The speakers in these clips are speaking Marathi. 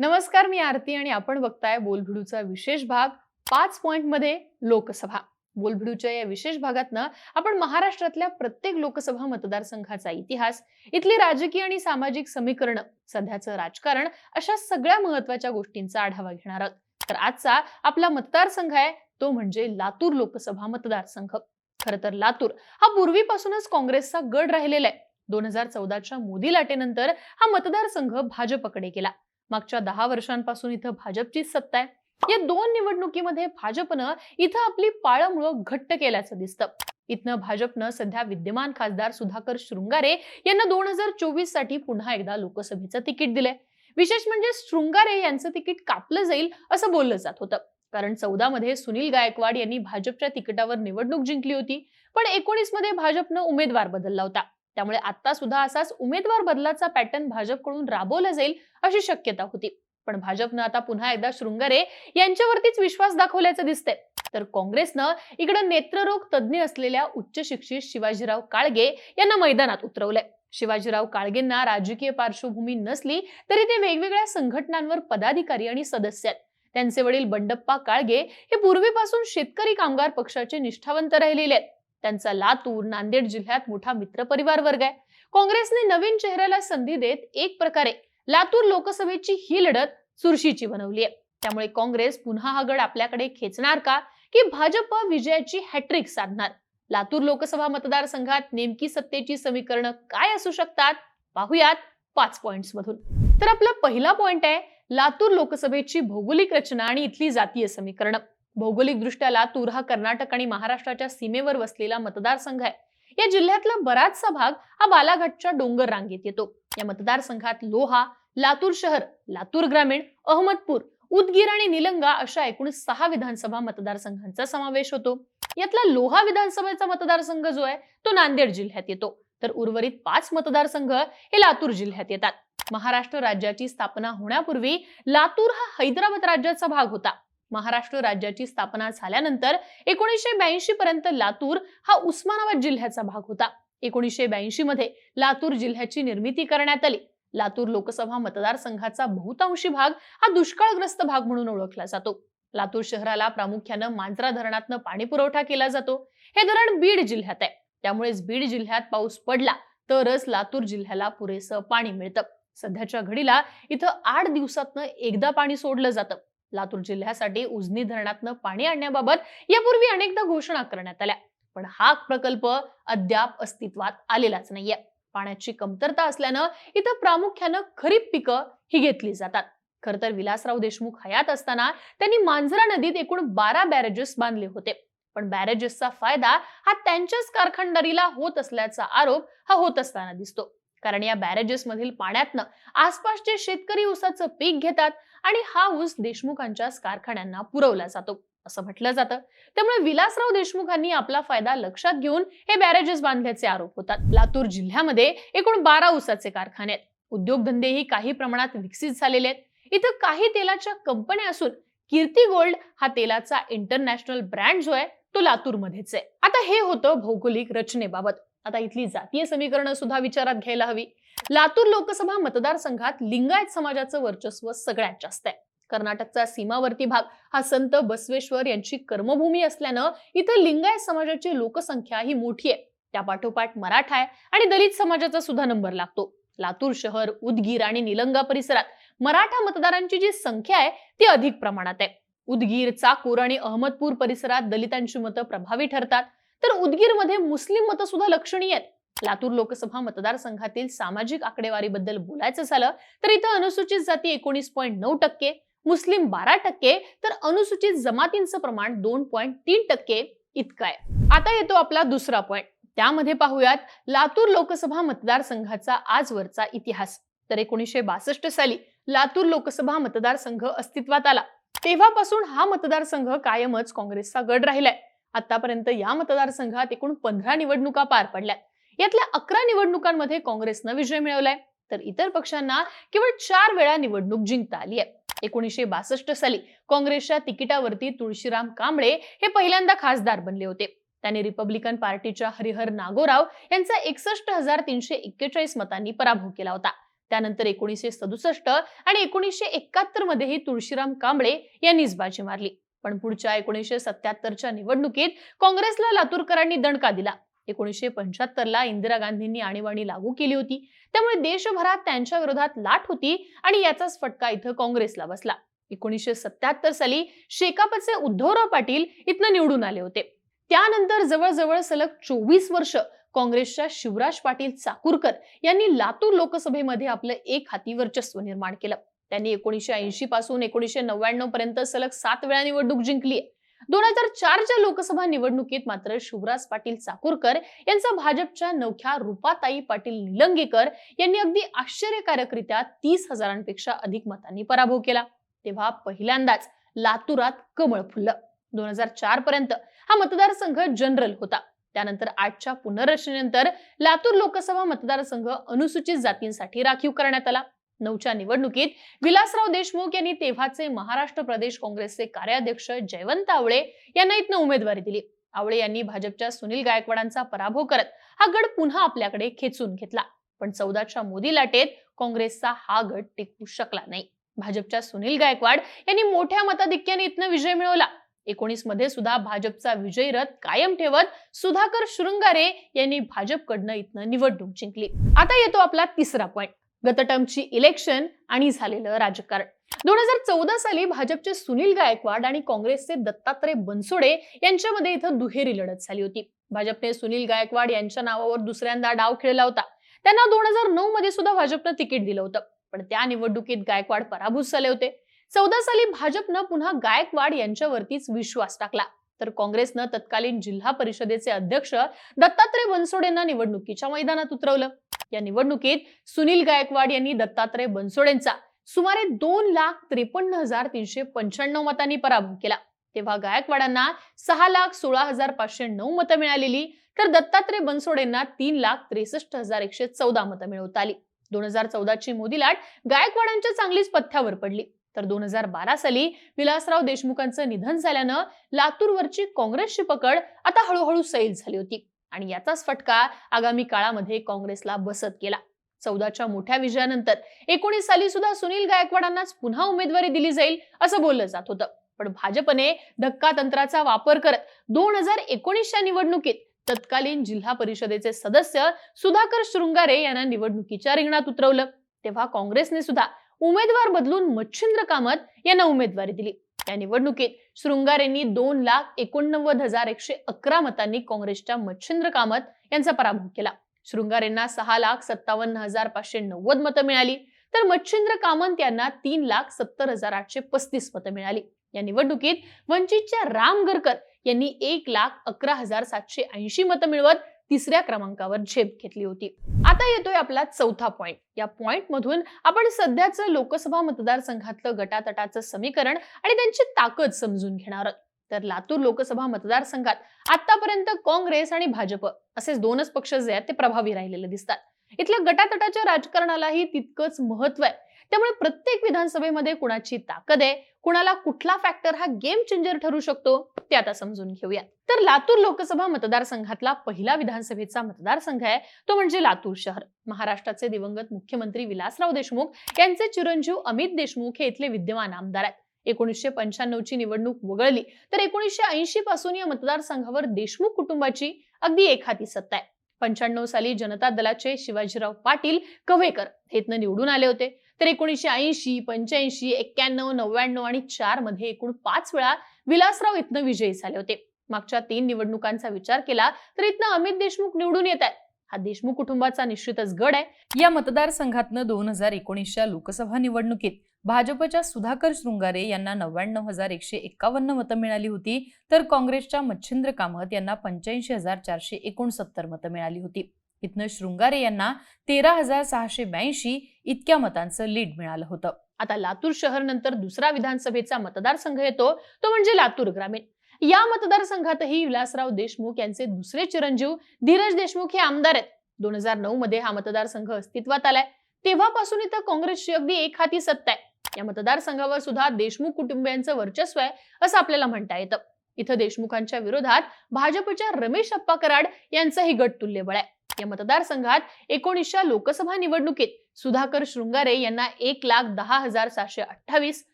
नमस्कार मी आरती आणि आपण बघताय बोलभिडूचा विशेष भाग पाच पॉइंटमध्ये लोकसभा. बोलभिडूच्या या विशेष भागातनं आपण महाराष्ट्रातल्या प्रत्येक लोकसभा मतदारसंघाचा इतिहास इथली राजकीय आणि सामाजिक समीकरणं सध्याचं राजकारण अशा सगळ्या महत्त्वाच्या गोष्टींचा आढावा घेणार आहोत. तर आजचा आपला मतदारसंघ आहे तो म्हणजे लातूर लोकसभा मतदारसंघ. खर तर लातूर हा पूर्वीपासूनच काँग्रेसचा गड राहिलेला आहे. दोन हजार चौदाच्या मोदी लाटेनंतर हा मतदारसंघ भाजपकडे गेला. मागच्या दहा वर्षांपासून इथं भाजपचीच सत्ता आहे. या दोन निवडणुकीमध्ये भाजपनं इथं आपली पाळंमुळं घट्ट केल्याचं दिसतं. इथनं भाजपनं सध्या विद्यमान खासदार सुधाकर शृंगारे यांना दोन हजार चोवीससाठी पुन्हा एकदा लोकसभेचं तिकीट दिलंय. विशेष म्हणजे शृंगारे यांचं तिकीट कापलं जाईल असं बोललं जात होतं. कारण चौदा मध्ये सुनील गायकवाड यांनी भाजपच्या तिकिटावर निवडणूक जिंकली होती. पण एकोणीसमध्ये भाजपनं उमेदवार बदलला होता. त्यामुळे आता सुद्धा असाच उमेदवार बदलाचा पॅटर्न भाजपकडून राबवला जाईल अशी शक्यता होती. पण भाजपनं आता पुन्हा एकदा शृंगारे यांच्यावरतीच विश्वास दाखवल्याचं दिसतंय. तर काँग्रेसनं इकडे नेत्ररोग तज्ज्ञ असलेल्या उच्च शिक्षित शिवाजीराव काळगे यांना मैदानात उतरवलंय. शिवाजीराव काळगेंना राजकीय पार्श्वभूमी नसली तरी ते वेगवेगळ्या संघटनांवर पदाधिकारी आणि सदस्य आहेत. त्यांचे वडील बंडप्पा काळगे हे पूर्वीपासून शेतकरी कामगार पक्षाचे निष्ठावंत राहिलेले आहेत. त्यांचा लातूर नांदेड जिल्ह्यात मोठा मित्रपरिवार वर्ग आहे. काँग्रेसने नवीन चेहऱ्याला संधी देत एक प्रकारे लातूर लोकसभेची ही लढत चुरशीची बनवली आहे. त्यामुळे काँग्रेस पुन्हा हा गड आपल्याकडे खेचणार का? की भाजप विजयाची हॅट्रिक साधणार? लातूर लोकसभा मतदारसंघात नेमकी सत्तेची समीकरणं काय असू शकतात? पाहुयात पाच पॉइंट्स मधून. तर आपला पहिला पॉइंट आहे लातूर लोकसभेची भौगोलिक रचना आणि इथली जातीय समीकरण. भौगोलिकदृष्ट्या लातूर हा कर्नाटक आणि महाराष्ट्राच्या सीमेवर वसलेला मतदारसंघ आहे. या जिल्ह्यातला बराचसा भाग हा बालाघाटच्या डोंगर रांगेत येतो. या मतदारसंघात लोहा लातूर शहर लातूर ग्रामीण अहमदपूर उदगीर आणि निलंगा अशा एकूण सहा विधानसभा मतदारसंघांचा समावेश होतो. यातला लोहा विधानसभेचा मतदारसंघ जो आहे तो नांदेड जिल्ह्यात येतो. तर उर्वरित पाच मतदारसंघ हे लातूर जिल्ह्यात येतात. महाराष्ट्र राज्याची स्थापना होण्यापूर्वी लातूर हा हैदराबाद राज्याचा भाग होता. महाराष्ट्र राज्याची स्थापना झाल्यानंतर एकोणीसशे ब्याऐंशी पर्यंत लातूर हा उस्मानाबाद जिल्ह्याचा भाग होता. एकोणीसशे ब्याऐंशी मध्ये लातूर जिल्ह्याची निर्मिती करण्यात आली. लातूर लोकसभा मतदारसंघाचा बहुतांशी भाग हा दुष्काळग्रस्त भाग म्हणून ओळखला जातो. लातूर शहराला प्रामुख्यानं मांजरा धरणातनं पाणी पुरवठा केला जातो. हे धरण बीड जिल्ह्यात आहे. त्यामुळेच बीड जिल्ह्यात पाऊस पडला तरच लातूर जिल्ह्याला पुरेसं पाणी मिळतं. सध्याच्या घडीला इथं आठ दिवसातनं एकदा पाणी सोडलं जातं. लातूर जिल्ह्यासाठी उजनी धरणातनं पाणी आणण्याबाबत यापूर्वी अनेकदा घोषणा करण्यात आल्या. पण हा प्रकल्प अद्याप अस्तित्वात आलेलाच नाहीये. पाण्याची कमतरता असल्यानं इथं प्रामुख्यानं खरीप पिकं ही घेतली जातात. खर तर विलासराव देशमुख हयात असताना त्यांनी मांजरा नदीत एकूण बारा बॅरेजेस बांधले होते. पण बॅरेजेसचा फायदा हा त्यांच्याच कारखानदारीला होत असल्याचा आरोप हा होत असताना दिसतो. कारण या बॅरेजेस मधील पाण्यातनं आसपासचे शेतकरी ऊसाचं पीक घेतात आणि हा ऊस देशमुखांच्याच कारखान्यांना पुरवला जातो असं म्हटलं जातं. त्यामुळे विलासराव देशमुखांनी आपला फायदा लक्षात घेऊन हे बॅरेजेस बांधल्याचे आरोप होतात. लातूर जिल्ह्यामध्ये एकूण बारा ऊसाचे कारखाने आहेत. उद्योगधंदेही काही प्रमाणात विकसित झालेले आहेत. इथं काही तेलाच्या कंपन्या असून कीर्ती गोल्ड हा तेलाचा इंटरनॅशनल ब्रँड जो आहे तो लातूरमध्येच आहे. आता हे होतं भौगोलिक रचनेबाबत. आता इथली जातीय समीकरणं सुद्धा विचारात घ्यायला हवी. लातूर लोकसभा मतदारसंघात लिंगायत समाजाचं वर्चस्व सगळ्यात जास्त आहे. कर्नाटकचा सीमावर्ती भाग हा संत बसवेश्वर यांची कर्मभूमी असल्यानं इथं लिंगायत समाजाची लोकसंख्या ही मोठी आहे. त्यापाठोपाठ मराठा आहे आणि दलित समाजाचा सुद्धा नंबर लागतो. लातूर शहर उदगीर आणि निलंगा परिसरात मराठा मतदारांची जी संख्या आहे ती अधिक प्रमाणात आहे. उदगीर चाकूर आणि अहमदपूर परिसरात दलितांची मतं प्रभावी ठरतात. तर उदगीरमध्ये मुस्लिम मतं सुद्धा लक्षणीय आहेत. लातूर लोकसभा मतदारसंघातील सामाजिक आकडेवारीबद्दल बोलायचं झालं तर इथं अनुसूचित जाती एकोणीस पॉईंट नऊ टक्के मुस्लिम बारा टक्के तर अनुसूचित जमातींचं प्रमाण दोन पॉईंट तीन टक्के इतकं आहे. आता येतो आपला दुसरा पॉईंट. त्यामध्ये पाहूयात लातूर लोकसभा मतदारसंघाचा आजवरचा इतिहास. तर एकोणीसशे बासष्ट साली लातूर लोकसभा मतदारसंघ अस्तित्वात आला. तेव्हापासून हा मतदारसंघ कायमच काँग्रेसचा गड राहिलाय. आतापर्यंत या मतदारसंघात एकूण पंधरा निवडणुका पार पडल्या यातल्या अकरा निवडणुकांमध्ये काँग्रेसनं विजय मिळवलाय. तर इतर पक्षांना केवळ चार वेळा निवडणूक जिंकता आली आहे. एकोणीसशे बासष्ट साली काँग्रेसच्या तिकिटावरती तुळशीराम कांबळे हे पहिल्यांदा खासदार बनले होते. त्यांनी रिपब्लिकन पार्टीच्या हरिहर नागोराव यांचा एकसष्ट हजार तीनशे एक्केचाळीस मतांनी पराभव केला होता. त्यानंतर एकोणीसशे सदुसष्ट आणि एकोणीसशे एकाहत्तर मध्येही तुळशीराम कांबळे यांनीच बाजी मारली. पण पुढच्या एकोणीसशे सत्याहत्तरच्या निवडणुकीत काँग्रेसला लातूरकरांनी दणका दिला. एकोणीसशे पंच्याहत्तरला इंदिरा गांधींनी आणीबाणी लागू केली होती. त्यामुळे देशभरात त्यांच्या विरोधात लाट होती आणि याचाच फटका इथं काँग्रेसला बसला. एकोणीसशे सत्याहत्तर साली शेकापचे उद्धवराव पाटील इथनं निवडून आले होते. त्यानंतर जवळजवळ सलग चोवीस वर्ष काँग्रेसच्या शिवराज पाटील चाकूरकर यांनी लातूर लोकसभेमध्ये आपलं एक हाती वर्चस्व निर्माण केलं. त्यांनी एकोणीसशे ऐंशी पासून एकोणीसशे नव्याण्णव पर्यंत सलग सात वेळा निवडणूक जिंकली दोन हजार चारच्या लोकसभा निवडणुकीत मात्र शिवराज पाटील चाकूरकर यांचा भाजपच्या नवख्या रुपाताई पाटील निलंगेकर यांनी अगदी आश्चर्यकारकरित्या तीस हजारांपेक्षा अधिक मतांनी पराभव केला. तेव्हा पहिल्यांदाच लातूरात कमळ फुललं. दोन हजार चार पर्यंत हा मतदारसंघ जनरल होता. त्यानंतर आजच्या पुनर्रचनेनंतर लातूर लोकसभा मतदारसंघ अनुसूचित जातींसाठी राखीव करण्यात आला. नऊच्या निवडणुकीत विलासराव देशमुख यांनी तेव्हाचे महाराष्ट्र प्रदेश काँग्रेसचे कार्याध्यक्ष जयवंत आवळे यांना इथनं उमेदवारी दिली. आवळे यांनी भाजपच्या सुनील गायकवाडांचा पराभव करत हा गड पुन्हा आपल्याकडे खेचून घेतला. पण चौदाच्या मोदी लाटेत काँग्रेसचा हा गट टिकू शकला नाही. भाजपच्या सुनील गायकवाड यांनी मोठ्या मताधिक्याने इथनं विजय मिळवला. एकोणीसमध्ये सुद्धा भाजपचा विजयी रथ कायम ठेवत सुधाकर शृंगारे यांनी भाजपकडनं इथनं निवडणूक जिंकली. आता येतो आपला तिसरा पॉईंट गत टर्मची इलेक्शन आणि झालेलं राजकारण. दोन हजार चौदा साली भाजपचे सुनील गायकवाड आणि काँग्रेसचे दत्तात्रय बनसोडे यांच्यामध्ये इथं दुहेरी लढत झाली होती. भाजपने सुनील गायकवाड यांच्या नावावर दुसऱ्यांदा डाव खेळला होता. त्यांना दोन हजार नऊ मध्ये सुद्धा भाजपनं तिकीट दिलं होतं. पण त्या निवडणुकीत गायकवाड पराभूत झाले होते. चौदा साली भाजपनं पुन्हा गायकवाड यांच्यावरतीच विश्वास टाकला. तर काँग्रेसनं तत्कालीन जिल्हा परिषदेचे अध्यक्ष दत्तात्रय बनसोडेंना निवडणुकीच्या मैदानात उतरवलं. या निवडणुकीत सुनील गायकवाड यांनी दत्तात्रय बनसोडेंचा सुमारे दोन लाख त्रेपन्न हजार तीनशे पंच्याण्णव मतांनी पराभव केला. तेव्हा गायकवाडांना सहा लाख सोळा हजार पाचशे नऊ मतं मिळालेली तर दत्तात्रय बनसोडेंना तीन लाख त्रेसष्ट हजार एकशे चौदा मतं मिळवता आली. दोन हजार चौदाची मोदी लाट गायकवाडांच्या चांगलीच पथ्यावर पडली. तर दोन हजार बारा साली विलासराव देशमुखांचं निधन झाल्यानं लातूरवरची काँग्रेसची पकड आता हळूहळू सैल झाली होती. आणि याचाच फटका आगामी काळामध्ये काँग्रेसला बसत गेला. चौदाच्या मोठ्या विजयानंतर एकोणीस साली सुद्धा सुनील गायकवाडांनाच पुन्हा उमेदवारी दिली जाईल असं बोललं जात होतं. पण भाजपने धक्का तंत्राचा वापर करत दोन हजार एकोणीसच्या निवडणुकीत तत्कालीन जिल्हा परिषदेचे सदस्य सुधाकर शृंगारे यांना निवडणुकीच्या रिंगणात उतरवलं. तेव्हा काँग्रेसने सुद्धा उमेदवार बदलून मच्छिंद्र कामत यांना उमेदवारी दिली. या निवडणुकीत शृंगारेंनी दोन लाख एकोणनव्वद हजार एकशे अकरा मतांनी काँग्रेसच्या मच्छिंद्र कामत यांचा पराभव केला. शृंगारेंना सहा लाख सत्तावन्न हजार पाचशे नव्वद मतं मिळाली. तर मच्छिंद्र कामंत यांना तीन लाख सत्तर हजार आठशे पस्तीस मतं मिळाली. या निवडणुकीत वंचितच्या राम गरकर यांनी एक लाख अकरा हजार सातशे ऐंशी मतं मिळवत तिसऱ्या क्रमांकावर झेप घेतली होती. आता येतोय आपला चौथा पॉइंट या पॉइंट मधून आपण सध्याचं लोकसभा मतदारसंघातलं गटातटाचं समीकरण आणि त्यांची ताकद समजून घेणार आहोत. तर लातूर लोकसभा मतदारसंघात आतापर्यंत काँग्रेस आणि भाजप असे दोनच पक्ष जे आहेत ते प्रभावी राहिलेले दिसतात. इथल्या गटातटाच्या राजकारणालाही तितकंच महत्त्व आहे. त्यामुळे प्रत्येक विधानसभेमध्ये कुणाची ताकद आहे कुणाला कुठला फॅक्टर हा गेम चेंजर ठरू शकतो ते आता समजून घेऊया. तर लातूर लोकसभा मतदारसंघातला पहिला विधानसभेचा मतदारसंघ आहे तो म्हणजे लातूर शहर. महाराष्ट्राचे दिवंगत मुख्यमंत्री विलासराव देशमुख यांचे चिरंजीव अमित देशमुख हे इथले विद्यमान आमदार आहेत. एकोणीसशे पंच्याण्णव ची निवडणूक वगळली तर एकोणीसशे ऐंशी पासून या मतदारसंघावर देशमुख कुटुंबाची अगदी एखादी सत्ता आहे. पंच्याण्णव साली जनता दलाचे शिवाजीराव पाटील कव्हेकर हे इथनं निवडून आले होते. तर एकोणीसशे ऐंशी पंच्याऐंशी एक्क्याण्णव नव्याण्णव आणि चारमध्ये एकूण पाच वेळा विलासराव इथनं विजयी झाले होते. मागच्या तीन निवडणुकांचा विचार केला तर इथनं अमित देशमुख निवडून येत आहेत. हा देशमुख कुटुंबाचा निश्चितच गड आहे. या मतदारसंघातनं दोन हजार एकोणीसच्या लोकसभा निवडणुकीत भाजपच्या सुधाकर शृंगारे यांना नव्याण्णव हजार एकशे एक्कावन्न मतं मिळाली होती. तर काँग्रेसच्या मच्छिंद्र कामत यांना पंच्याऐंशी हजार चारशे एकोणसत्तर मतं मिळाली होती. इथनं शृंगारे यांना तेरा हजार सहाशे ब्याऐंशी इतक्या मतांचं लीड मिळालं होतं. आता लातूर शहर नंतर दुसरा विधानसभेचा मतदारसंघ येतो तो म्हणजे लातूर ग्रामीण. या मतदारसंघातही विलासराव देशमुख यांचे दुसरे चिरंजीव धीरज देशमुख हे आमदार आहेत. दोन हजार नऊ मध्ये हा मतदारसंघ अस्तित्वात आलाय. तेव्हापासून इथं काँग्रेसची अगदी एक हाती सत्ता आहे. या मतदारसंघावर सुद्धा देशमुख कुटुंबियांचं वर्चस्व आहे असं आपल्याला म्हणता येतं. इथं देशमुखांच्या विरोधात भाजपच्या रमेश अप्पा कराड यांचंही गट तुल्यबळ आहे. या मतदारसंघात एकोणीसच्या लोकसभा निवडणुकीत सुधाकर शृंगारे यांना एक लाख दहा हजार सहाशे अठ्ठावीस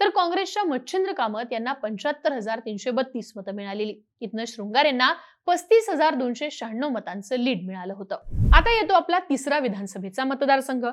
तर काँग्रेसच्या मच्छिंद्र कामत यांना पंच्याहत्तर हजार तीनशे बत्तीस मतं मिळालेली. इथनं शृंगारेंना पस्तीस हजार दोनशे शहाण्णव मतांचं लीड मिळालं होतं. आता येतो आपला तिसरा विधानसभेचा मतदारसंघ.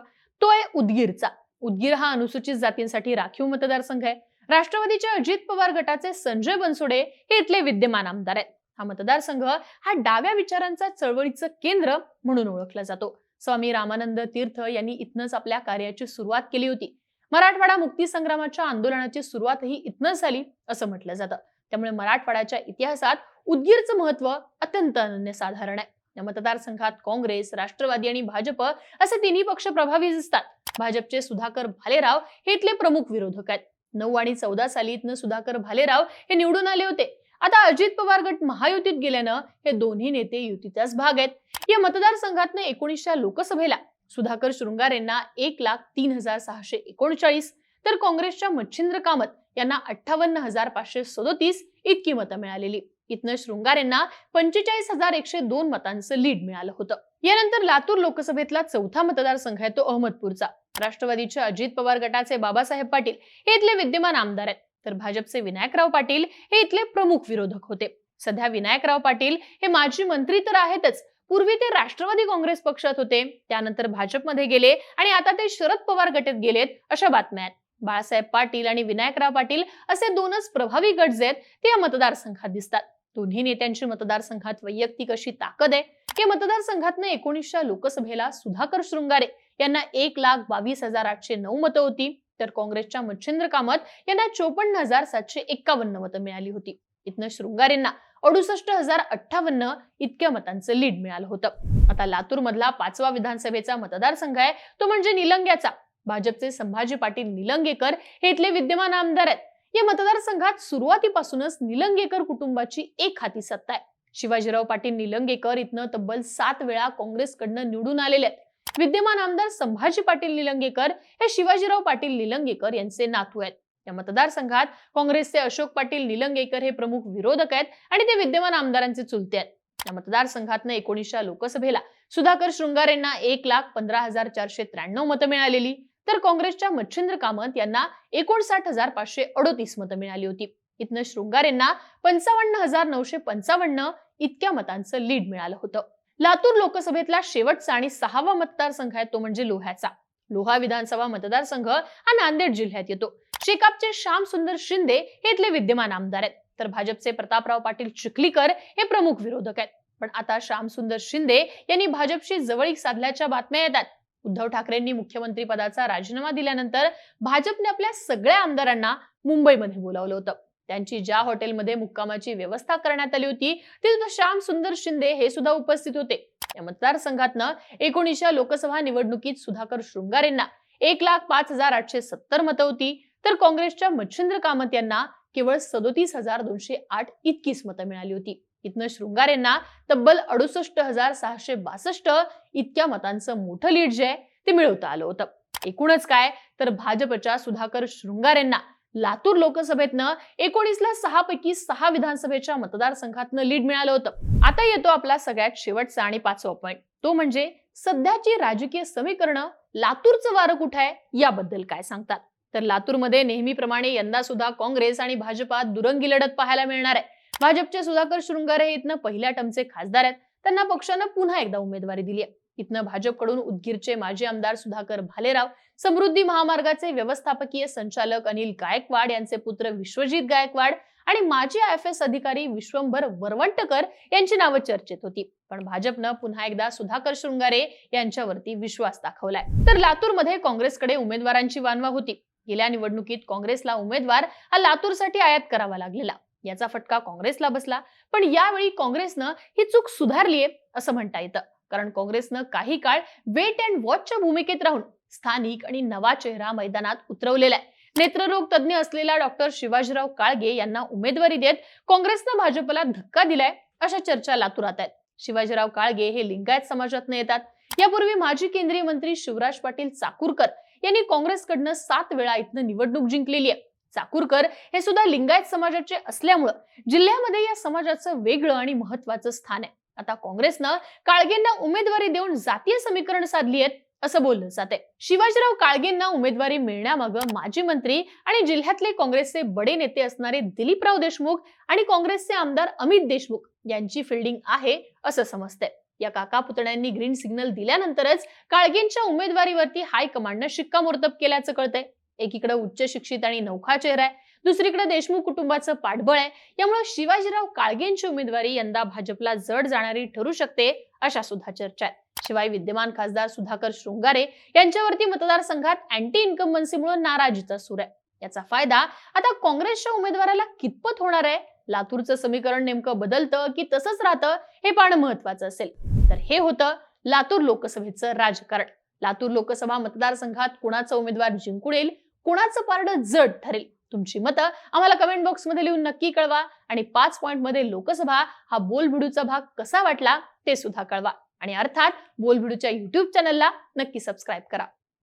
तो आहे उदगीरचा. उदगीर हा अनुसूचित जातींसाठी राखीव मतदारसंघ आहे. राष्ट्रवादीच्या अजित पवार गटाचे संजय बनसोडे हे इथले विद्यमान आमदार आहेत. हा मतदारसंघ हा डाव्या विचारांचा चळवळीचं केंद्र म्हणून ओळखला जातो. स्वामी रामानंद तीर्थ यांनी इथनच आपल्या कार्याची सुरुवात केली होती. मराठवाडा मुक्ती संग्रामाच्या आंदोलनाची सुरुवातही इथनच झाली असं म्हटलं जातं. त्यामुळे मराठवाड्याच्या इतिहासात उदगीरचं महत्त्व अत्यंत अनन्यसाधारण आहे. या मतदारसंघात काँग्रेस राष्ट्रवादी आणि भाजप असे तिन्ही पक्ष प्रभावी दिसतात. भाजपचे सुधाकर भालेराव हे इथले प्रमुख विरोधक आहेत. नऊ आणि चौदा साली इथनं सुधाकर भालेराव हे निवडून आले होते. आता अजित पवार गट महायुतीत गेल्यानं हे दोन्ही नेते युतीचाच भाग आहेत. या मतदारसंघातनं एकोणीसच्या लोकसभेला सुधाकर शृंगारेंना एक लाख तीन हजार सहाशे एकोणचाळीस तर काँग्रेसच्या मच्छिंद्र कामत यांना अठ्ठावन्न हजार पाचशे सदोतीस इतकी मतं मिळालेली. इथनं शृंगार यांना पंचेचाळीस हजार एकशे दोन मतांचं लीड मिळालं होतं. यानंतर लातूर लोकसभेतला चौथा मतदारसंघ आहे तो अहमदपूरचा. राष्ट्रवादीच्या अजित पवार गटाचे बाबासाहेब पाटील हे इथले विद्यमान आमदार आहेत. तर भाजपचे विनायकराव पाटील हे इथले प्रमुख विरोधक होते. सध्या विनायकराव पाटील हे माजी मंत्री तर आहेतच. पूर्वी ते राष्ट्रवादी काँग्रेस पक्षात होते त्यानंतर भाजपमध्ये गेले आणि आता ते शरद पवार गटात गेलेत अशा बातम्या आहेत. बाळासाहेब पाटील आणि विनायकराव पाटील असे दोनच प्रभावी गट जे आहेत ते या मतदारसंघात दिसतात. दोन्ही नेत्यांची मतदारसंघात वैयक्तिक अशी ताकद आहे. या मतदारसंघातनं एकोणीसच्या लोकसभेला सुधाकर शृंगारे यांना एक लाख बावीस हजार आठशे नऊ मतं होती. तर काँग्रेसच्या मच्छिंद्र कामत यांना चोपन्न हजार सातशे एक्कावन्न मतं मिळाली होती. इथनं शृंगारेंना अडुसष्ट हजार अठ्ठावन्न इतक्या मतांचं लीड मिळालं होतं. आता लातूर मधला पाचवा विधानसभेचा मतदारसंघ आहे तो म्हणजे निलंग्याचा. भाजपचे संभाजी पाटील निलंगेकर हे इथले विद्यमान आमदार आहेत. या मतदारसंघात सुरुवातीपासूनच निलंगेकर कुटुंबाची एक हाती सत्ता आहे. शिवाजीराव पाटील निलंगेकर इथनं तब्बल सात वेळा काँग्रेसकडनं निवडून आलेले आहेत. विद्यमान आमदार संभाजी पाटील निलंगेकर हे शिवाजीराव पाटील निलंगेकर यांचे नातू आहेत. या मतदारसंघात काँग्रेसचे अशोक पाटील निलंगेकर हे प्रमुख विरोधक आहेत आणि ते विद्यमान आमदारांचे चुलते आहेत. या मतदारसंघातनं एकोणीसच्या लोकसभेला सुधाकर शृंगारेंना एक लाख पंधरा हजार चारशे त्र्याण्णव मतं मिळालेली. तर काँग्रेसच्या मच्छिंद्र कामत यांना एकोणसाठ हजार पाचशे अडोतीस मतं मिळाली होती. इथनं शृंगारेंना पंचावन्न हजार नऊशे पंचावन्न इतक्या मतांचं लीड मिळालं होतं. लातूर लोकसभेतला शेवटचा आणि सहावा मतदारसंघ आहे तो म्हणजे लोह्याचा. लोहा विधानसभा मतदारसंघ हा नांदेड जिल्ह्यात येतो. शेकापचे श्याम सुंदर शिंदे हे इथले विद्यमान आमदार आहेत. तर भाजपचे प्रतापराव पाटील चिखलीकर हे प्रमुख विरोधक आहेत. पण आता श्याम सुंदर शिंदे यांनी भाजपशी जवळीक साधल्याच्या बातम्या येतात. उद्धव ठाकरेंनी मुख्यमंत्री पदाचा राजीनामा दिल्यानंतर भाजपने आपल्या सगळ्या आमदारांना मुंबईमध्ये बोलावलं होतं. त्यांची ज्या हॉटेलमध्ये मुक्कामाची व्यवस्था करण्यात आली होती तिथं श्याम सुंदर शिंदे हे सुद्धा उपस्थित होते. या मतदारसंघातनं एकोणीसच्या लोकसभा निवडणुकीत सुधाकर शृंगारेंना एक लाख पाच हजार आठशे सत्तर मतं होती. तर काँग्रेसच्या मच्छिंद्र कामत यांना केवळ सदोतीस हजार दोनशे आठ इतकीच मतं मिळाली होती. इथनं शृंगारेंना तब्बल अडुसष्ट हजार सहाशे बासष्ट इतक्या मतांचं मोठं लीड जे आहे ते मिळवता आलं होतं. एकूणच काय? तर भाजपच्या सुधाकर शृंगारेंना लातूर लोकसभेतनं एकोणीसला सहा पैकी सहा विधानसभेच्या मतदारसंघातनं लीड मिळालं होतं. आता येतो आपला सगळ्यात शेवटचा आणि पाचवा पॉईंट तो म्हणजे सध्याची राजकीय समीकरणं लातूरचं वारं कुठं आहे? याबद्दल काय सांगतात? तर लातूरमध्ये नेहमीप्रमाणे यंदा सुद्धा काँग्रेस आणि भाजपात दुरंगी लढत पाहायला मिळणार आहे. भाजपचे सुधाकर शृंगारे हे इथनं पहिल्या टर्मचे खासदार आहेत. त्यांना पक्षानं पुन्हा एकदा उमेदवारी दिली आहे. इथनं भाजपकडून उदगीरचे माजी आमदार सुधाकर भालेराव समृद्धी महामार्गाचे व्यवस्थापकीय संचालक अनिल गायकवाड यांचे पुत्र विश्वजित गायकवाड आणि माजी आय एफ एस अधिकारी विश्वंभर वरवंटकर यांची नावं चर्चेत होती. पण भाजपनं पुन्हा एकदा सुधाकर शृंगारे यांच्यावरती विश्वास दाखवलाय. तर लातूरमध्ये काँग्रेसकडे उमेदवारांची वानवा होती. गेल्या निवडणुकीत काँग्रेसला उमेदवार हा लातूरसाठी आयात करावा लागलेला. याचा फटका काँग्रेसला बसला. पण यावेळी काँग्रेसनं ही चूक सुधारलीये असं म्हणता येतं. कारण काँग्रेसनं काही काळ वेट अँड वॉचच्या भूमिकेत राहून स्थानिक आणि नवा चेहरा मैदानात उतरवलेला आहे. नेत्ररोग तज्ज्ञ असलेला डॉक्टर शिवाजीराव काळगे यांना उमेदवारी देत काँग्रेसनं भाजपला धक्का दिलाय अशा चर्चा लातूरात आहेत. शिवाजीराव काळगे हे लिंगायत समाजातनं येतात. यापूर्वी माजी केंद्रीय मंत्री शिवराज पाटील चाकूरकर यांनी काँग्रेसकडनं सात वेळा इथनं निवडणूक जिंकलेली आहे. चाकूरकर हे सुद्धा लिंगायत समाजाचे असल्यामुळं जिल्ह्यामध्ये या समाजाचं वेगळं आणि महत्वाचं स्थान आहे. आता काँग्रेसनं काळगेंना उमेदवारी देऊन जातीय समीकरण साधली आहेत असं बोललं जाते शिवाजीराव काळगेंना उमेदवारी मिळण्यामागं माजी मंत्री आणि जिल्ह्यातले काँग्रेसचे बडे नेते असणारे दिलीपराव देशमुख आणि काँग्रेसचे आमदार अमित देशमुख यांची फिल्डिंग आहे असं समजतंय. या काका पुतण्यांनी ग्रीन सिग्नल दिल्यानंतरच काळगेंच्या उमेदवारीवरती हायकमांडनं शिक्कामोर्तब केल्याचं कळतंय. एकीकडे उच्च शिक्षित आणि नौखा चेहरा आहे दुसरीकडे देशमुख कुटुंबाचं पाठबळ आहे. यामुळे शिवाजीराव काळगेंची उमेदवारी यंदा भाजपला जड जाणारी ठरू शकते अशा सुद्धा चर्चा आहेत. शिवाय विद्यमान खासदार सुधाकर शृंगारे यांच्यावरती मतदारसंघात अँटी इन्कम्बन्सीमुळे नाराजीचा सूर आहे. याचा फायदा आता काँग्रेसच्या उमेदवाराला कितपत होणार आहे? लातूरचं समीकरण नेमकं बदलतं की तसंच राहतं हे पाहणं महत्वाचं असेल. तर हे होतं लातूर लोकसभेचं राजकारण. लातूर लोकसभा मतदारसंघात कुणाचा उमेदवार जिंकून येईल कुणाचं पारडं जड ठरेल? तुमची मतं आम्हाला कमेंट बॉक्समध्ये लिहून नक्की कळवा आणि पाच पॉईंटमध्ये लोकसभा हा बोलभिडूचा भाग कसा वाटला ते सुद्धा कळवा. आणि अर्थात बोलभिडूच्या युट्यूब चॅनलला नक्की सबस्क्राईब करा.